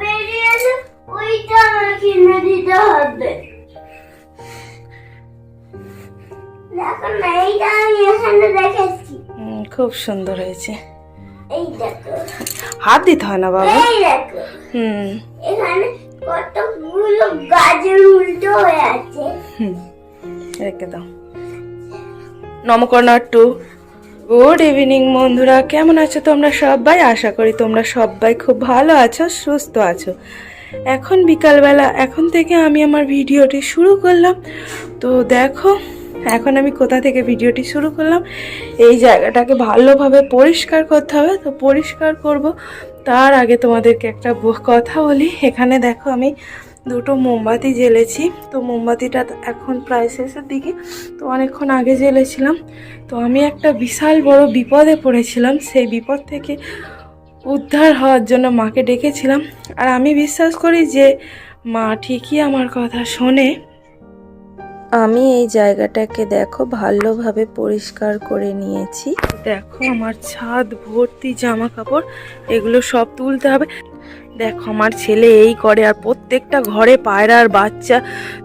বেরিয়ে এলে ওইটা আমার কিনে দিতে হবে। দেখো না এইটা আমি এখানে দেখেছি খুব সুন্দর হয়েছে। এই দেখো। হাত দিতে হয় না বাবা? এই দেখো। হুম। এখানে কতগুলো গাজর উল্টো হয়ে আছে। হুম রেখে দাও। নমকর্ণার টু। গুড ইভিনিং বন্ধুরা। কেমন আছো তোমরা সবাই? আশা করি তোমরা সবাই খুব ভালো আছো, সুস্থ আছো। এখন বিকালবেলা, এখন থেকে আমি আমার ভিডিওটি শুরু করলাম। তো দেখো, এখন আমি কোথা থেকে ভিডিওটি শুরু করলাম? এই জায়গাটাকে ভালোভাবে পরিষ্কার করতে হবে। তো পরিষ্কার করব, তার আগে তোমাদেরকে একটা কথা বলি। এখানে দেখো আমি দুটো মোমবাতি জ্বেলেছি। তো মোমবাতিটা এখন প্রায় শেষের দিকে। তো অনেকক্ষণ আগে জ্বেলেছিলাম। তো আমি একটা বিশাল বড় বিপদে পড়েছিলাম। সেই বিপদ থেকে উদ্ধার হওয়ার জন্য মাকে ডেকেছিলাম। আর আমি বিশ্বাস করি যে মা ঠিকই আমার কথা শোনে। আমি এই জায়গাটাকে দেখো ভালোভাবে পরিষ্কার করে নিয়েছি। দেখো আমার ছাদ ভর্তি জামা কাপড় এগুলো সব তুলতে হবে। দেখো, আমার ছেলে এই করে আর প্রত্যেকটা ঘরে পায়রার বাচ্চা।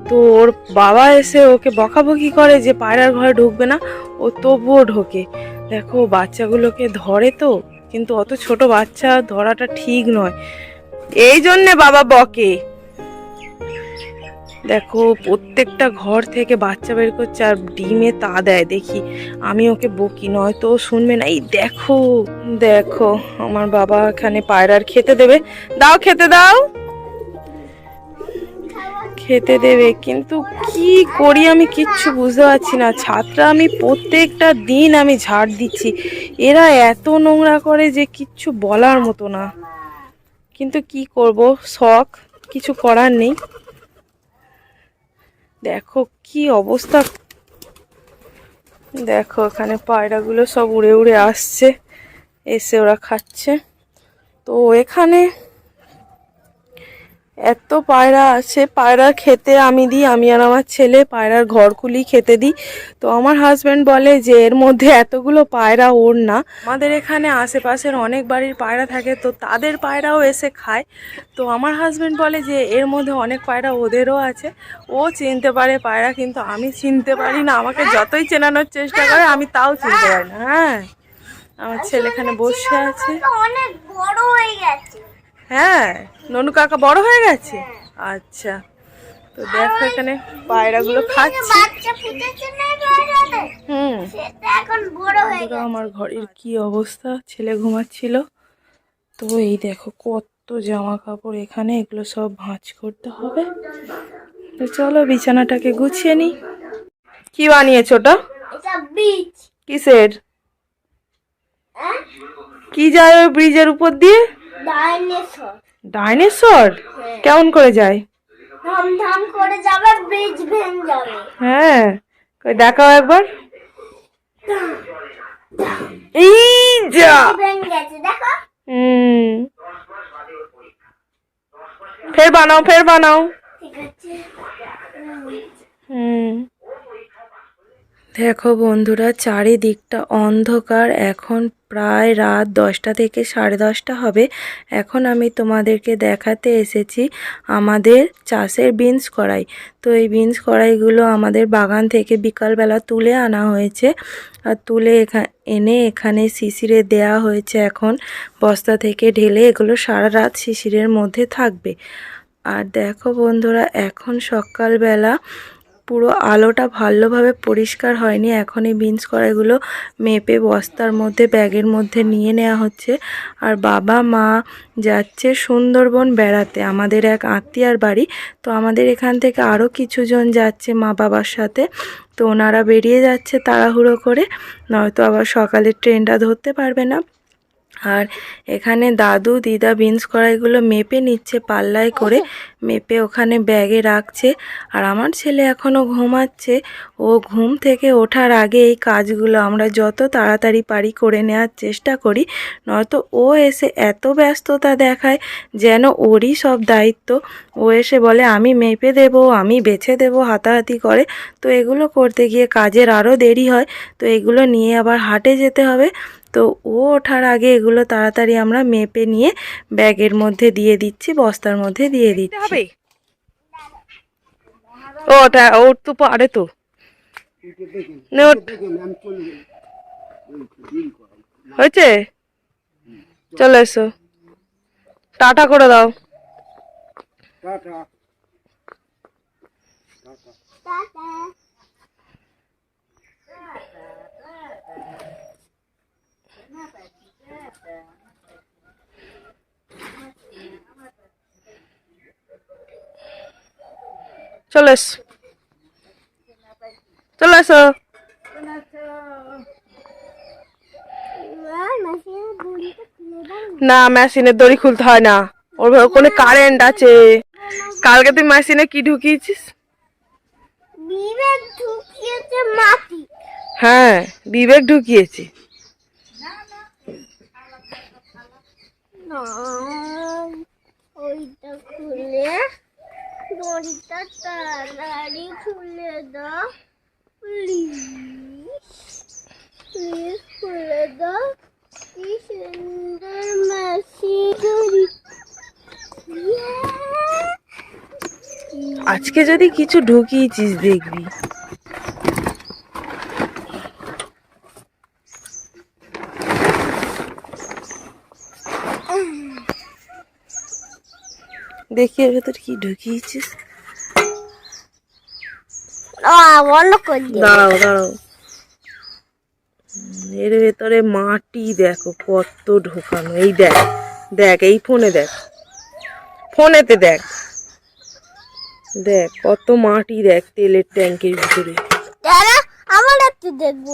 তো ওর বাবা এসে ওকে বকাবকি করে যে পায়রার ঘরে ঢুকবে না, ও তবুও ঢোকে। দেখো বাচ্চাগুলোকে ধরে তো, কিন্তু অত ছোট বাচ্চা ধরাটা ঠিক নয়। এই জন্যে বাবা বকে। দেখো, প্রত্যেকটা ঘর থেকে বাচ্চা বের করছে আর ডিমে তা দেয়, দেখি। আমি ওকে বকি, নয়তো শুনবে না। এই দেখো দেখো, আমার বাবা এখানে পায়রার খেতে দেবে। দাও, খেতে দাও। খেতে দেবে, কিন্তু কি করি আমি কিচ্ছু বুঝতে পারছি না। ছাত্রা আমি প্রত্যেকটা দিন আমি ঝাড় দিচ্ছি। এরা এত নোংরা করে যে কিচ্ছু বলার মতো না। কিন্তু কি করব? শখ, কিছু করার নেই। দেখো কি অবস্থা। দেখো এখানে পায়রাগুলো সব উড়ে উড়ে আসছে, এসে ওরা খাচ্ছে। তো এখানে এত পায়রা আছে, পায়রা খেতে আমি দিই, আমি আর আমার ছেলে পায়রার ঘর খুলি খেতে দিই। তো আমার হাজব্যান্ড বলে যে, এর মধ্যে এতগুলো পায়রা ওর না। আমাদের এখানে আশেপাশের অনেক বাড়ির পায়রা থাকে, তো তাদের পায়রাও এসে খায়। তো আমার হাজব্যান্ড বলে যে, এর মধ্যে অনেক পায়রা ওদেরও আছে। ও চিনতে পারে পায়রা, কিন্তু আমি চিনতে পারি না। আমাকে যতই চেনানোর চেষ্টা করে, আমি তাও চিনতে পারি না। হ্যাঁ আমার ছেলে এখানে বসে আছে। অনেক বড় হয়ে গেছে। হ্যাঁ ননু কাকা বড় হয়ে গেছে? আচ্ছা তো দেখো এখানে পায়রাগুলো খাচ্ছে। না হুম। আমার ঘরের কি অবস্থা? ছেলে ঘুমাচ্ছিল। তো এই দেখো কত জামা কাপড় এখানে এগুলো সব ভাঁজ করতে হবে। তো চলো বিছানাটাকে গুছিয়ে নিই। কি বানিয়েছো ওটা? কিসের? কি যায় ওই ব্রিজের উপর দিয়ে? ডাইনোসর। ডাইনোসর? কেমন করে যায়? ধাম ধাম করে যাবে ব্রিজ ভেঙে যাবে। হ্যাঁ। কই দেখাও একবার। এই যা ভেঙে গেছে দেখো। হুম। ফের বানাও ফের বানাও। ঠিক আছে। হুম। দেখো বন্ধুরা, চারিদিকটা অন্ধকার। এখন প্রায় রাত দশটা থেকে সাড়ে দশটা হবে। এখন আমি তোমাদেরকে দেখাতে এসেছি আমাদের চাষের বিনস কড়াই। তো এই বিনস কড়াইগুলো আমাদের বাগান থেকে বিকালবেলা তুলে আনা হয়েছে। আর তুলে এনে এখানে শিশিরে দেয়া হয়েছে এখন। বস্তা থেকে ঢেলে এগুলো সারা রাত শিশিরের মধ্যে থাকবে। আর দেখো বন্ধুরা, এখন সকালবেলা পুরো আলোটা ভালোভাবে পরিষ্কার হয়নি। এখন এই বিনস কড়াইগুলো মেপে বস্তার মধ্যে, ব্যাগের মধ্যে নিয়ে নেওয়া হচ্ছে। আর বাবা মা যাচ্ছে সুন্দরবন বেড়াতে, আমাদের এক আত্মীয়ার বাড়ি। তো আমাদের এখান থেকে আরও কিছুজন যাচ্ছে মা বাবার সাথে। তো ওনারা বেরিয়ে যাচ্ছে তাড়াহুড়ো করে, নয়তো আবার সকালে ট্রেনটা ধরতে পারবে না। আর এখানে দাদু, দিদা বিনস কড়াইগুলো মেপে নিচ্ছে পাল্লায় করে, মেপে ওখানে ব্যাগে রাখছে। আর আমার ছেলে এখনও ঘুমাচ্ছে। ও ঘুম থেকে ওঠার আগে এই কাজগুলো আমরা যত তাড়াতাড়ি পারি করে নেওয়ার চেষ্টা করি, নয়তো ও এসে এত ব্যস্ততা দেখায় যেন ওরই সব দায়িত্ব। ও এসে বলে, আমি মেপে দেব, আমি বেছে দেব হাতাহাতি করে। তো এগুলো করতে গিয়ে কাজের আরও দেরি হয়। তো এগুলো নিয়ে আবার হাটে যেতে হবে। তো ও ওঠার আগে এগুলো তাড়াতাড়ি আমরা মেপে নিয়ে ব্যাগের মধ্যে দিয়ে দিচ্ছি বস্তার মধ্যে দিয়ে দিচ্ছি। ও ওটা ওর তো পারে তো। হয়েছে? চলে এসো। টাটা করে দাও। টাটা। চলে এসো চলে এসো না, মেশিনের দড়ি খুলতে হয় না। ওর ওখানে কারেন্ট আছে। কালকে তুই মেশিনে কি ঢুকিয়েছিস? হ্যাঁ বিবেক ঢুকিয়েছি। ওইটা খুলে দড়িটা তাড়াতাড়ি খুলে দাও প্লিজ প্লিজ খুলে দাও। কি সুন্দর মাসি দড়ি আজকে যদি কিছু ঢুকিয়েছিস দেখবি। দেখি এর ভেতর কি ঢুকিয়েছিস দাঁড়াও দাঁড়াও। এর ভেতরে মাটি দেখো কত ঢোকানো। এই দেখ দেখ এই ফোনে দেখ। ফোনেতে দেখ। দেখ কত মাটি দেখ তেলের ট্যাঙ্কের ভিতরে। আমার একটু দেখব।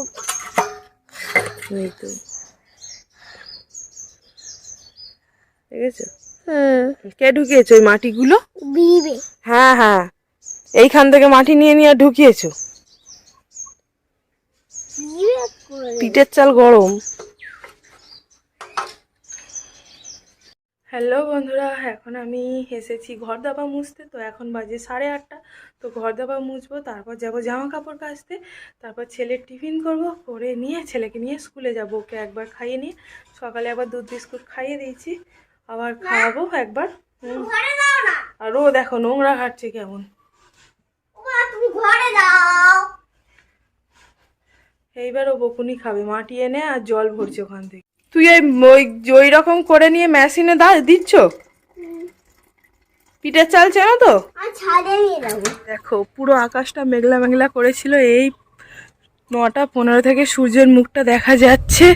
এই তো। দেখেছ? হুম কে ঢুকিয়েছো? ওই মাটিগুলো? হ্যাঁ হ্যাঁ। এইখান থেকে মাটি নিয়ে নিয়ে ঢুকিয়েছো? পিঠের চাল গরম। হ্যালো বন্ধুরা এখন আমি এসেছি ঘর দাবা মুছতে। তো এখন বাজে সাড়ে আটটা। তো ঘর দাবা মুছবো তারপর যাব জামা কাপড় কাচতে। তারপর ছেলের টিফিন করব করে নিয়ে ছেলেকে নিয়ে স্কুলে যাব। ওকে একবার খাইয়ে নিয়ে। সকালে আবার দুধ বিস্কুট খাইয়ে দিয়েছি। আবার খাওয়াবো একবার। আর ও দেখো নোংরা খাচ্ছে কেমন। এইবার ও বকুনি খাবে মাটি এনে আর জল ভরছে ওখান থেকে। তুই এই ওই ওই রকম করে নিয়ে মেশিনে দা দিচ্ছ? পিঠের চাল চেনো তো? দেখো পুরো আকাশটা মেঘলা মেঘলা করেছিল। এই নটা পনেরো থেকে সূর্যের মুখটা দেখা যাচ্ছে।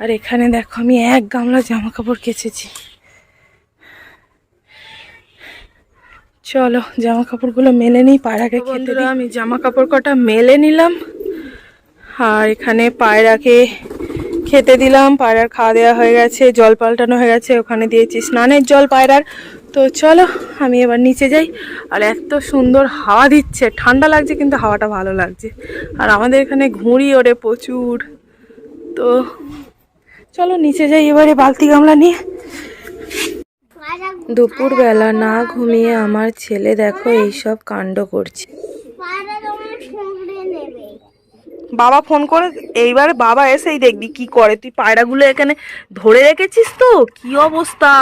আর এখানে দেখো আমি এক গামলা জামা কাপড় কেচেছি। চলো জামা কাপড়গুলো মেলে নিই পায়রাকে খেতে দিই। আমি জামা কাপড় কটা মেলে নিলাম আর এখানে পায়রাকে খেতে দিলাম। পায়রার খাওয়া দেওয়া হয়ে গেছে জল পাল্টানো হয়ে গেছে ওখানে দিয়েছি স্নানের জল পায়রার তো চলো আমি এবার নিচে যাই আর এত সুন্দর হাওয়া দিচ্ছে ঠান্ডা লাগছে কিন্তু হাওয়াটা ভালো লাগছে। আর আমাদের এখানে ঘুড়ি ওরে প্রচুর। তো চলো নিচে যাই, এবারে বালতি গামলা নিয়ে। দুপুরবেলা না ঘুমিয়ে আমার ছেলে দেখো এইসব কাণ্ড করছে। বাবা ফোন করে, এইবারে বাবা এসেই দেখবি কি করে। তুই পায়রাগুলো এখানে ধরে রেখেছিস তো? কি অবস্থা?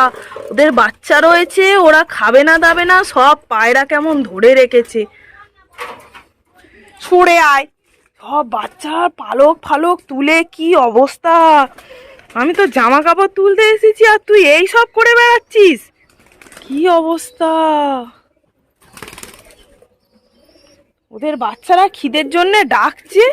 ওদের বাচ্চা রয়েছে, ওরা খাবে না, দাবে না, সব পায়রা কেমন ধরে রেখেছে। ছুড়ে আয়। সব বাচ্চার পালক ফালক তুলে কি অবস্থা? আমি তো জামা কাপড় তুলতে এসেছি আর তুই এই সব করে বেড়াচ্ছিস। কি অবস্থা? ওদের বাচ্চারা খিদের জন্য ডাকছে?